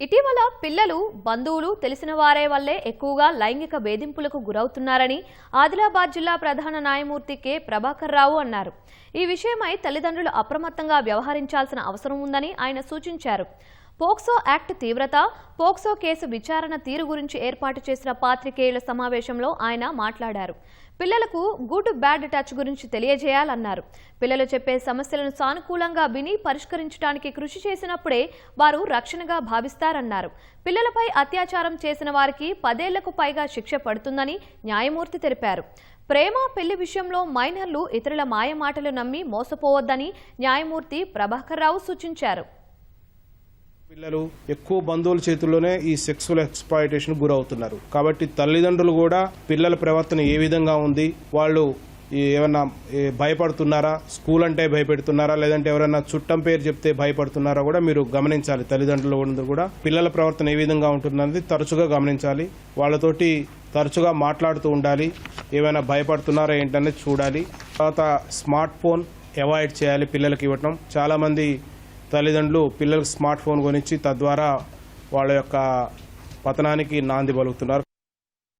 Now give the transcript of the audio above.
ఇటీవల పిల్లలు బంధువులు తెలిసిన వారే వల్లే ఎక్కువగా లైంగిక వేధింపులకు గురవుతున్నారని ఆదిలాబాద్ జిల్లా ప్రధాన న్యాయమూర్తి కె. ప్రభాకర్ రావు అన్నారు. ఈ విషయమై తల్లిదండ్రులు అప్రమత్తంగా వ్యవహరించాల్సిన అవసరం ఉందని ఆయన సూచించారు. పోక్సో యాక్ట్ తీవ్రత పోక్సో కేసు విచారణ తీరు గురించి ఏర్పాటు చేసిన పాత్రికేయుల సమావేశంలో ఆయన మాట్లాడారు. పిల్లలకు గుడ్ బ్యాడ్ టచ్ గురించి తెలియజేయాలన్నారు. పిల్లలు చెప్పే సమస్యలను సానుకూలంగా విని పరిష్కరించడానికి కృషి చేసినప్పుడే వారు రక్షణగా భావిస్తారన్నారు. పిల్లలపై అత్యాచారం చేసిన వారికి పదేళ్ళకు పైగా శిక్ష పడుతుందని న్యాయమూర్తి తెలిపారు. ప్రేమ పెళ్ళి విషయంలో మైనర్లు ఇతరుల మాయమాటలు నమ్మి మోసపోవద్దని న్యాయమూర్తి ప్రభాకర్ రావు సూచించారు. పిల్లలు ఎక్కువ బంధువుల చేతుల్లోనే ఈ సెక్సువల్ ఎక్స్ప్లాయిటేషన్ గురవుతున్నారు. కాబట్టి తల్లిదండ్రులు కూడా పిల్లల ప్రవర్తన ఏ విధంగా ఉంది? వాళ్ళు ఏమన్నా భయపడుతున్నారా? స్కూల్ అంటే భయపెడుతున్నారా? లేదంటే ఎవరైనా చుట్టం పేరు చెప్తే భయపడుతున్నారా కూడా మీరు గమనించాలి. తల్లిదండ్రులు కూడా పిల్లల ప్రవర్తన ఏ విధంగా ఉంటుందన్నది తరచుగా గమనించాలి. వాళ్ళతోటి తరచుగా మాట్లాడుతూ ఉండాలి. ఏమైనా భయపడుతున్నారా ఏంటనేది చూడాలి. తర్వాత స్మార్ట్ ఫోన్ అవాయిడ్ చేయాలి పిల్లలకి ఇవ్వటం. చాలామంది తల్లిదండ్రులు పిల్లలకు స్మార్ట్ ఫోన్ కొనిచ్చి తద్వారా వాళ్ళ యొక్క పతనానికి నాంది పలుకుతున్నారు.